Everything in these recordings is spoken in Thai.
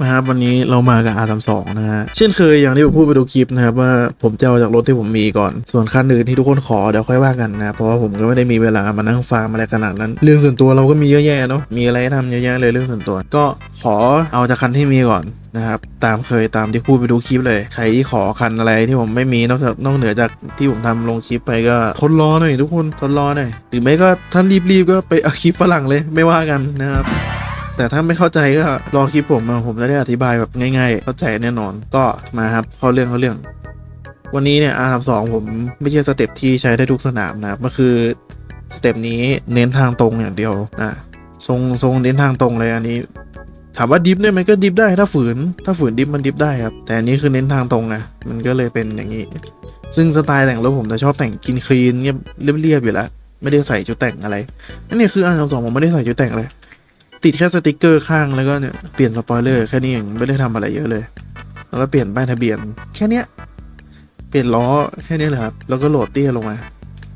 นะครับวันนี้เรามากับ R32 นะฮะเช่นเคยอย่างที่ผมพูดไปดูคลิปนะครับว่าผมจะเอาจากรถที่ผมมีก่อน ส่วนคันอื่นที่ทุกคนขอเดี๋ยวค่อยว่ากันนะเพราะว่าผมก็ไม่ได้มีเวลามานั่งฟาร์มอะไรขนาดนั้น เรื่องส่วนตัวเราก็มีเยอะแยะเนาะมีอะไรให้ทำเยอะแยะเลยเรื่องส่วนตัว ก็ขอเอาจากคันที่มีก่อนนะครับตามเคยตามที่พูดไปดูคลิปเลย ใครที่ขอคันอะไรที่ผมไม่มีนอกจากนอกเหนือจากที่ผมทำลงคลิปไปก็ทนรอหน่อยทุกคนทนรอหน่อยหรือไม่ก็ถ้านรีบๆก็ไปเอาคลิปฝรั่งเลยไม่ว่ากันนะครับ แต่ถ้าไม่เข้าใจก็รอคลิปผมมาผมจะได้อธิบายแบบง่าย ๆ เข้าใจแน่นอนก็มาครับเข้าเรื่องเข้าเรื่อง วันนี้เนี่ย R32 ผมไม่ใช่สเต็ปที่ใช้ได้ทุกสนามนะครับก็คือสเต็ปนี้เน้นทางตรงอย่างเดียวนะทรงทรงเน้นทางตรงเลยอันนี้ ถามว่าดิฟได้ไหมก็ดิฟได้ถ้าฝืน ถ้าฝืนดิฟมันดิฟได้ครับ แต่อันนี้คือเน้นทางตรงนะมันก็เลยเป็นอย่างนี้ ซึ่งสไตล์แต่งรถผมจะชอบแต่งกินคลีนเงียบเรียบๆอยู่แล้วไม่ได้ใส่ชุดแต่งอะไรอันนี้คือ R32 ผมไม่ได้ใส่ชุดแต่งเลย ติดแค่สติกเกอร์ข้างแล้วก็เนี่ยเปลี่ยนสปอยเลอร์แค่นี้เองไม่ได้ทำอะไรเยอะเลย แล้วก็เปลี่ยนป้ายทะเบียน แค่เนี้ยเปลี่ยนล้อแค่นี้แหละครับ แล้วก็โหลดเตี้ยลงมา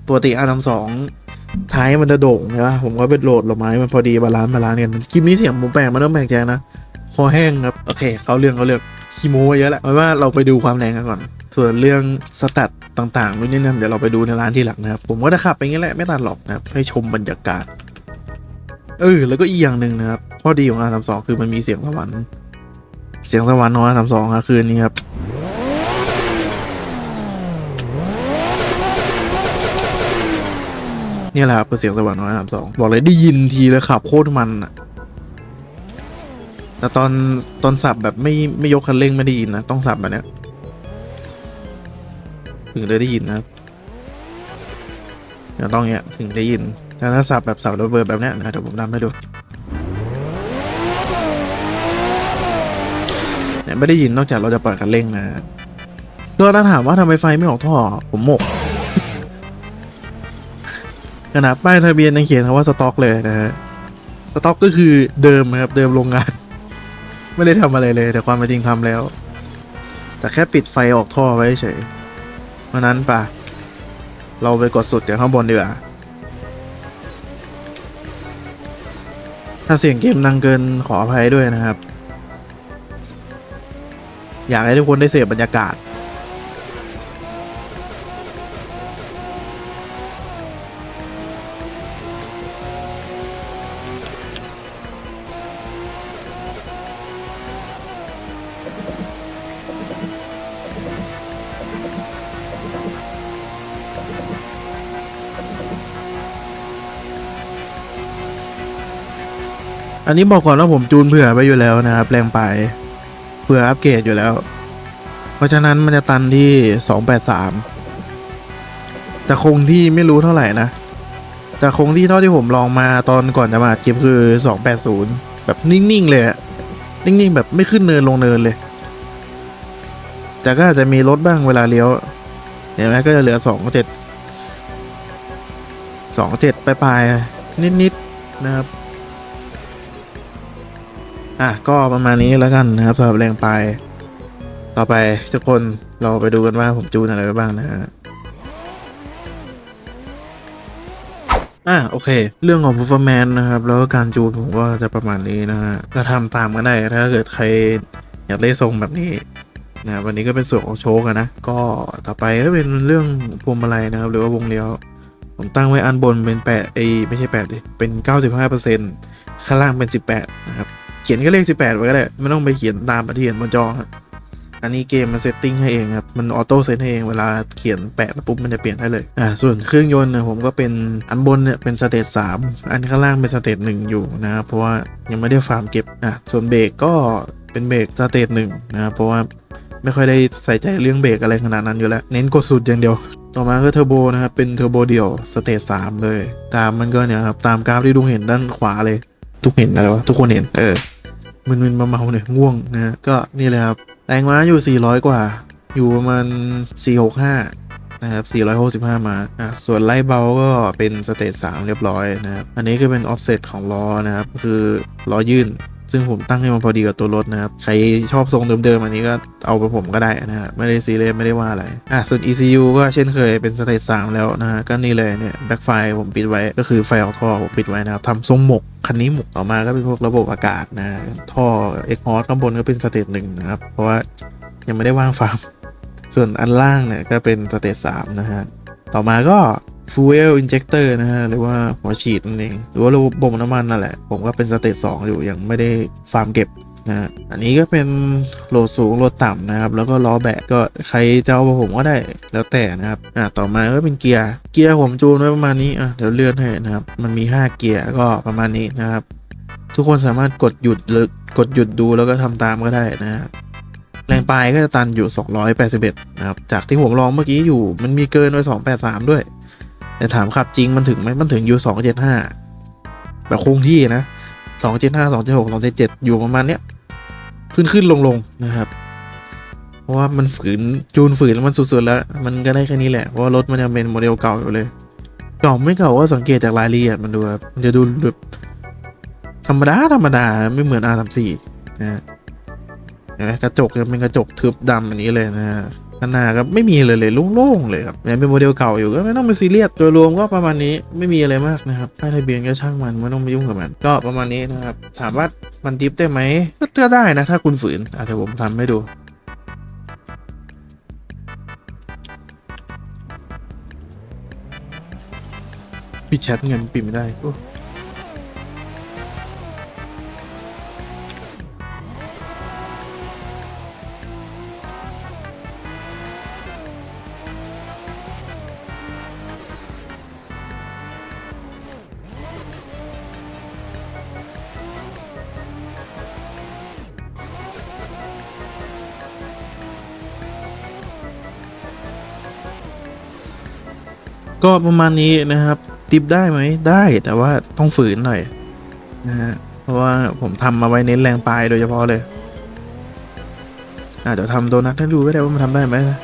ปกติอาร์ทำสองท้ายมันจะโด่งใช่ปะผมก็ไปโหลดลงมาให้มันพอดีบาลานซ์บาลานซ์กันคลิปนี้เสียงผมแปลกมันต้องแปลกใจนะคอแห้งครับโอเคเขาเรื่องเขาเรื่องคีโมเยอะแหละเอาว่าเราไปดูความแรงกันก่อน ส่วนเรื่องสแตทต่างๆนู่นนี่นั่นเดี๋ยวเราไปดูในร้านที่หลังนะครับผมก็จะขับไปงี้แหละไม่ตัดหรอกนะครับให้ชมบรรยากาศ เออ แล้วก็อีกอย่างหนึ่งนะครับ ข้อดีของ R32 คือมันมีเสียงสวรรค์เสียงสวรรค์ของ R32 ครับคือนนี้ครับเนี่ยแหละครับคือเสียงสวรรค์ของ R32 บอกเลยได้ยินทีแล้วขับโคตรมันอะแต่ตอนตอนสับแบบไม่ไม่ยกคันเร่งไม่ได้ยินนะ ต้องสับแบบเนี้ยถึงจะได้ยินนะครับเดี๋ยวต้องเนี้ยถึงได้ยิน แต่ถ้าสับแบบสับระเบิดแบบเนี้ยนะเดี๋ยวผมทำให้ดูเนี่ยไม่ได้ยินนอกจากเราจะเปิดคันเร่งนะก็ถ้าถามว่าทำไมไฟไม่ออกท่อผมหมกขนาดป้ายทะเบียนยังเขียนคำว่าสต็อกเลยนะฮะสต็อกก็คือเดิมครับเดิมโรงงาน ไม่ได้ทำอะไรเลย แต่ความเป็นจริงทำแล้ว แต่แค่ปิดไฟออกท่อไว้เฉยเพราะนั้นปะเราไปกดสุดอย่างข้างบนดีกว่า ถ้าเสียงเกมดังเกินขออภัยด้วยนะครับ อยากให้ทุกคนได้เสพบรรยากาศ อันนี้บอกก่อนว่าผมจูนเผื่อไปอยู่แล้วนะครับแรงไปเผื่ออัปเกรดอยู่แล้ว เพราะฉะนั้นมันจะตันที่ 283 แต่คงที่ไม่รู้เท่าไหร่นะ แต่คงที่เท่าที่ผมลองมาตอนก่อนจะมาอัดคลิปคือ 280 แบบนิ่ง ๆ เลยนิ่ง ๆ แบบไม่ขึ้นเนินลงเนินเลย แต่ก็อาจจะมีรถบ้างเวลาเลี้ยวเห็นไหมก็จะเหลือ 27 27 ปลายๆนิด ๆ นะครับ อะก็ประมาณนี้แล้วกันนะครับสำหรับแรงปลายต่อไปทุกคนเราไปดูกันว่าผมจูนอะไรไปบ้างนะฮะอะโอเค เรื่องของ performance นะครับ แล้วก็การจูนผมก็จะประมาณนี้นะฮะก็ทำตามกันได้ถ้าเกิดใครอยากได้ทรงแบบนี้นะวันนี้ก็เป็นส่วนของโชคอะนะ ก็ต่อไปก็เป็นเรื่องพวงมาลัยนะครับ หรือว่าวงเลี้ยว ผมตั้งไว้อันบนเป็นแปดเอไม่ใช่แปดดิเป็นเก้าสิบห้าเปอร์เซ็นต์ข้างล่างเป็นสิบแปดนะครับ เขียนก็เลขสิบแปดไว้ก็ได้ไม่ต้องไปเขียนตามที่เห็นบนจอครับอันนี้เกมมันเซตติ้งให้เองครับ มันออโต้เซตให้เอง เวลาเขียนแปะปุ๊บมันจะเปลี่ยนให้เลย อ่า ส่วนเครื่องยนต์เนี่ยผมก็เป็นอันบนเนี่ยเป็นสเตจสามอันข้างล่างเป็นสเตจหนึ่งอยู่นะครับ เพราะว่ายังไม่ได้ฟาร์มเก็บ อะส่วนเบรกก็เป็นเบรกสเตจหนึ่งนะครับเพราะว่าไม่ค่อยได้ใส่ใจเรื่องเบรกอะไรขนาดนั้นอยู่แล้ว เน้นกดสุดอย่างเดียว ต่อมาก็เทอร์โบนะครับ เป็นเทอร์โบเดี่ยวสเตจสามเลย ตามมันก็เนี่ยครับ ตามกราฟที่ทุกเห็นด้านขวาเลย ทุกเห็นอะไรวะ ทุกคนเห็น เออ มึนๆเมาๆเนี่ยง่วงนะฮะก็นี่แหละครับแรงม้าอยู่ 400 กว่า อยู่ประมาณ 465 นะครับ 465 มาอะส่วนไล่เบาก็เป็นสเตจ3เรียบร้อยนะครับ อันนี้คือเป็นออฟเซตของล้อนะครับ คือล้อยื่น ซึ่งผมตั้งให้มันพอดีกับตัวรถนะครับ ใครชอบทรงเดิมๆอันนี้ก็เอาไปผมก็ได้นะฮะไม่ได้ซีเรียสไม่ได้ว่าอะไรอะส่วน ECU ก็เช่นเคยเป็นสเตจสามแล้วนะฮะก็นี่เลยเนี่ยแบ็คไฟผมปิดไว้ก็คือไฟออกท่อผมปิดไว้นะครับทำทรงหมกคันนี้หมกต่อมาก็เป็นพวกระบบอากาศนะท่อเอ็กฮอร์ข้างบนก็เป็นสเตจหนึ่งนะครับเพราะว่ายังไม่ได้ว่างฟาร์มส่วนอันล่างเนี่ยก็เป็นสเตจสามนะฮะต่อมาก็ fuel injector นะฮะหรือว่าหัวฉีดนั่นเองหรือว่าระบบน้ำมันนั่นแหละ ผมก็เป็นสเตจสองอยู่ยังไม่ได้ฟาร์มเก็บนะฮะอันนี้ก็เป็นโหลดสูงโหลดต่ำนะครับ แล้วก็ล้อแบะก็ใครจะเอาผมก็ได้แล้วแต่นะครับอะต่อมาก็เป็นเกียร์เกียร์ผมจูนไว้ประมาณนี้อะเดี๋ยวเลื่อนให้นะครับ มันมี 5 เกียร์ก็ประมาณนี้นะครับ ทุกคนสามารถกดหยุดหรือกดหยุดดูแล้วก็ทำตามก็ได้นะฮะแรงปลายก็จะตันอยู่ 281 นะครับ จากที่ผมลองเมื่อกี้อยู่มันมีเกินไว้283 ด้วย แต่ถามขับจริงมันถึงไหมมันถึงอยู่275แบบคงที่นะ275 276 277อยู่ประมาณเนี้ยขึ้นขึ้นลงลงนะครับ เพราะว่ามันฝืนจูนฝืนแล้วมันสุดๆแล้ว มันก็ได้แค่นี้แหละเพราะว่ารถมันยังเป็นโมเดลเก่าอยู่เลยเก่าไม่เก่าก็สังเกตจากรายละเอียดมันดูครับมันจะดูแบบธรรมดาธรรมดาไม่เหมือน R34 นะฮะเห็นไหมกระจกยังเป็นกระจกทึบดำอันนี้เลยนะ ข้างหน้าก็ไม่มีเลยเลยโล่งๆเลยครับยังเป็นโมเดลเก่าอยู่ก็ไม่ต้องไปซีเรียสโดยรวมก็ประมาณนี้ไม่มีอะไรมากนะครับป้ายทะเบียนก็ช่างมันไม่ต้องไปยุ่งกับมัน ก็ประมาณนี้นะครับถามว่ามันดิฟได้ไหมก็ก็ได้นะถ้าคุณฝืนอาจจะผมทำให้ดูปิดแชทเงินปิดไม่ได้ ก็ประมาณนี้นะครับดิฟได้ไหมได้แต่ว่าต้องฝืนหน่อยนะฮะเพราะว่าผมทำมาไว้เน้นแรงปลายโดยเฉพาะเลยอะเดี๋ยวทำโดนัทให้ดูก็ได้ว่ามันทำได้ไหมนะ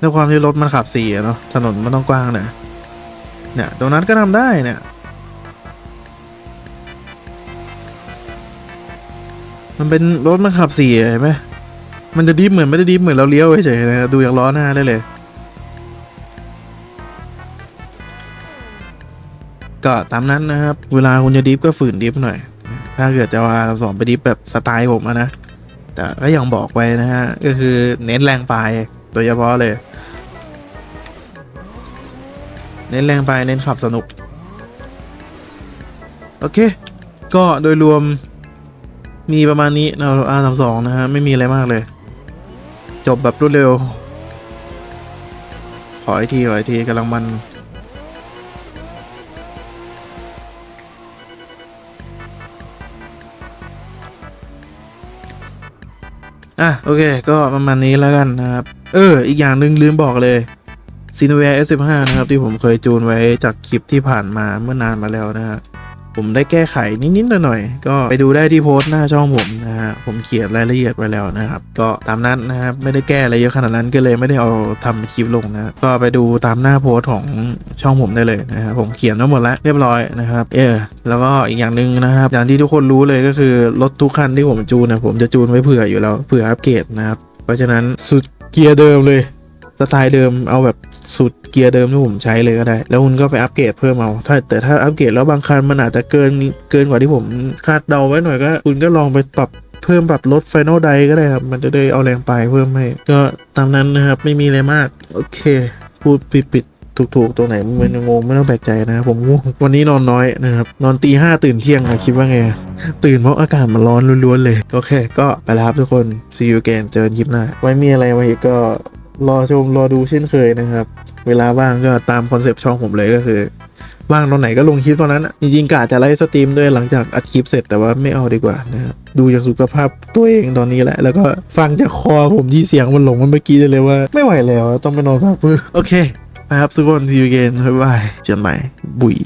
ด้วยความที่รถมันขับสี่เนาะถนนมันต้องกว้างหน่อยเนี่ยโดนัทก็ทำได้เนี่ยมันเป็นรถมันขับสี่เห็นไหม มันจะดิฟเหมือนไม่ได้ดิฟเหมือนเราเลี้ยวเฉยๆนะดูจากล้อหน้าได้เลย ก็ตามนั้นนะครับ เวลาคุณจะดิฟก็ฝืนดิฟหน่อย ถ้าเกิดจะว่าสองไปดิฟแบบสไตล์ผมนะ แต่ก็อย่างบอกไว้นะฮะ ก็คือเน้นแรงปลายโดยเฉพาะเลย เน้นแรงปลายเน้นขับสนุก โอเค ก็โดยรวมมีประมาณนี้เรา R32 นะฮะ ไม่มีอะไรมากเลย จบแบบรวดเร็ว ขออีกทีขออีกทีกำลังมัน อะ โอเค ก็ประมาณนี้แล้วกันนะครับ เออ อีกอย่างหนึ่งลืมบอกเลย c i n e w a r S15 นะครับ ที่ผมเคยจูนไว้จากคลิปที่ผ่านมาเมื่อนานมาแล้วนะฮะ ผมได้แก้ไขนิดๆหน่อยๆก็ไปดูได้ที่โพสต์หน้าช่องผมนะฮะผมเขียนรายละเอียดไว้แล้วนะครับ ก็ตามนั้นนะครับไม่ได้แก้อะไรเยอะขนาดนั้นก็เลยไม่ได้เอาทำคลิปลงนะก็ไปดูตามหน้าโพสต์ของช่องผมได้เลยนะครับผมเขียนไว้หมดแล้วเรียบร้อยนะครับ เออแล้วก็อีกอย่างหนึ่งนะครับอย่างที่ทุกคนรู้เลยก็คือรถทุกคันที่ผมจูนนะผมจะจูนไว้เผื่ออยู่แล้วเผื่ออัปเกรดนะครับเพราะฉะนั้นสุดเกียร์เดิมเลยสไตล์เดิมเอาแบบสุดเกียร์เดิมที่ผมใช้เลยก็ได้ แล้วคุณก็ไปอัปเกรดเพิ่มเอาถ้าแต่ถ้าอัปเกรดแล้วบางคันมันอาจจะเกินเกินกว่าที่ผมคาดเดาไว้หน่อยก็ คุณก็ลองไปปรับเพิ่มปรับลดไฟนอลไดก็ได้ครับ มันจะได้เอาแรงไปเพิ่มให้ ก็ตามนั้นนะครับ ไม่มีอะไรมาก โอเค พูดปิดปิดๆถูกๆตัวไหนมันงงไม่ต้องแปลกใจนะครับผมง่วงวันนี้นอนน้อยนะครับ นอนตีห้าตื่นเที่ยงนะคิดว่าไง ตื่นเพราะอากาศมันร้อนล้วนๆเลย โอเค ก็ไปแล้วครับทุกคน see you again เจอกันคลิปหน้าไว้มีอะไรมาอีกก็ รอชมรอดูเช่นเคยนะครับ เวลาว่างก็ตามคอนเซปต์ช่องผมเลยก็คือว่างตอนไหนก็ลงคลิปตอนนั้นอะจริงๆกะจะไลฟ์สตรีมด้วยหลังจากอัดคลิปเสร็จแต่ว่าไม่เอาดีกว่านะครับดูจากสุขภาพตัวเองตอนนี้แหละ แล้วก็ฟังจากคอผมที่เสียงมันหลงมันเมื่อกี้เลยว่า ไม่ไหวแล้วต้องไปนอนพักเพื่อโอเคนะครับทุกคน see you again บ๊ายบายเจอกันใหม่บุย